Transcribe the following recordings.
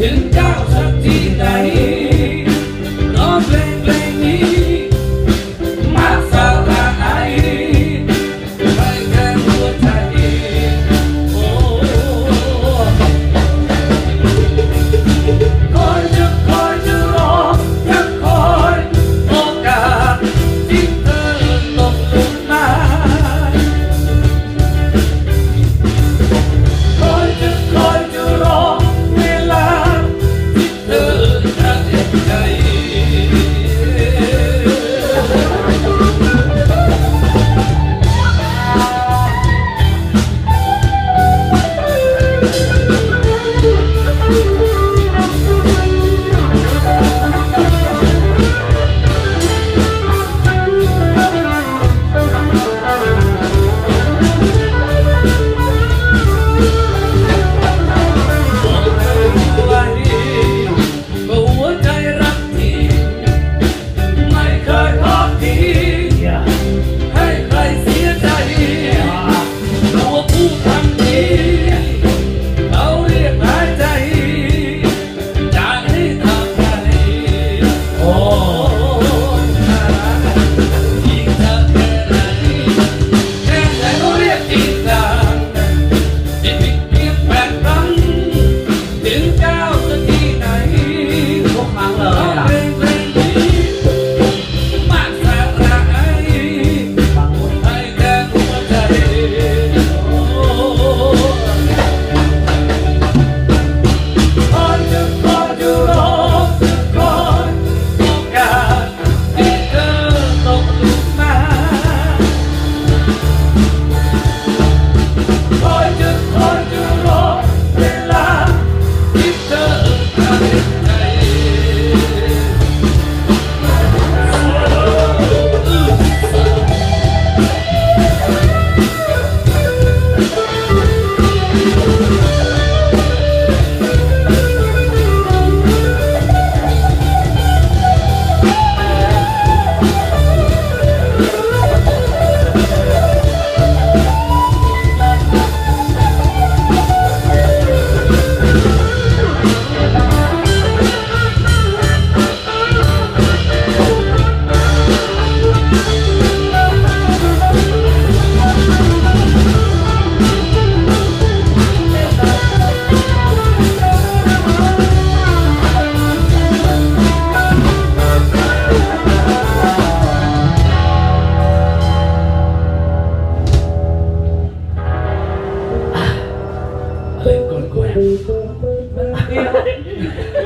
Hinda Shakti Dahi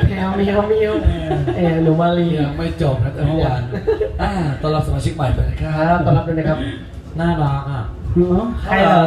แมวแมียวแมวแอร์หนูมาลียไม่จบนะแต่เมื่อวานต้อนรับสมาชิกใหม่ไปนะครับต้อนรับด้วยนะครับ น่ารักอะใครเหรอ